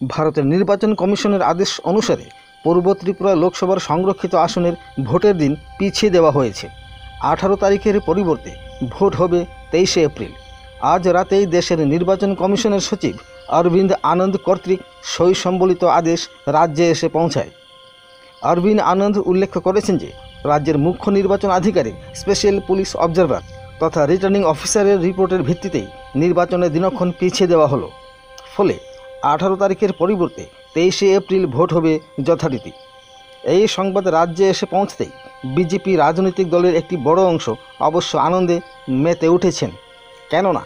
ভারতের নির্বাচন কমিশনের আদেশ অনুসারে পূর্ব ত্রিপুরা লোকসভার সংরক্ষিত আসনের ভোটের দিন পিছিয়ে দেওয়া হয়েছে। আঠারো তারিখের পরিবর্তে ভোট হবে তেইশে এপ্রিল। আজ রাতেই দেশের নির্বাচন কমিশনের সচিব অরবিন্দ আনন্দ কর্তৃক সই সম্বলিত আদেশ রাজ্যে এসে পৌঁছায়। অরবিন্দ আনন্দ উল্লেখ করেছেন যে, রাজ্যের মুখ্য নির্বাচন আধিকারিক স্পেশাল পুলিশ অবজারভার তথা রিটার্নিং অফিসারের রিপোর্টের ভিত্তিতেই নির্বাচনের দিনক্ষণ পিছিয়ে দেওয়া হলো। ফলে আঠারো তারিখের পরিবর্তে তেইশে এপ্রিল ভোট হবে যথারীতি। এই সংবাদ রাজ্যে এসে পৌঁছতেই বিজেপি রাজনৈতিক দলের একটি বড় অংশ অবশ্য আনন্দে মেতে উঠেছেন। কেননা,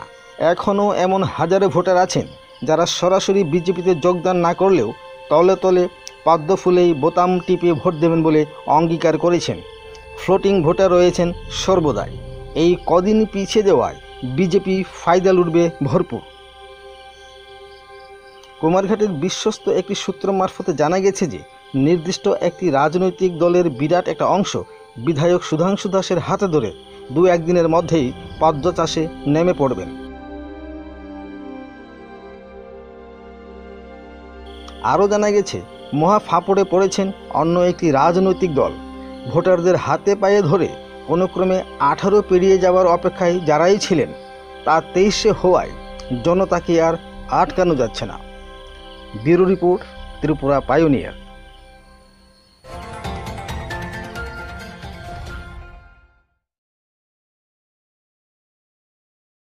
এখনও এমন হাজারো ভোটার আছেন যারা সরাসরি বিজেপিতে যোগদান না করলেও তলে তলে পদ্ম ফুলেই বোতাম টিপে ভোট দেবেন বলে অঙ্গীকার করেছেন। ফ্লোটিং ভোটার রয়েছেন সর্বদাই। এই কদিন পিছিয়ে দেওয়ায় বিজেপি ফায়দা লুটবে ভরপুর। কুমারঘাটের বিশ্বস্ত একটি সূত্র মারফতে জানা গেছে যে, নির্দিষ্ট একটি রাজনৈতিক দলের বিরাট একটা অংশ বিধায়ক সুধাংশু দাসের হাতে ধরে দু একদিনের মধ্যেই পদ্ম চাষে নেমে পড়বেন। আরও জানা গেছে মহা ফাঁপড়ে পড়েছেন অন্য একটি রাজনৈতিক দল। ভোটারদের হাতে পায়ে ধরে কোনো ক্রমে আঠারো পেরিয়ে যাওয়ার অপেক্ষায় যারাই ছিলেন, তা তেইশে হওয়ায় জনতাকে আর আটকানো যাচ্ছে না। Bureau report, Tripura Pioneer.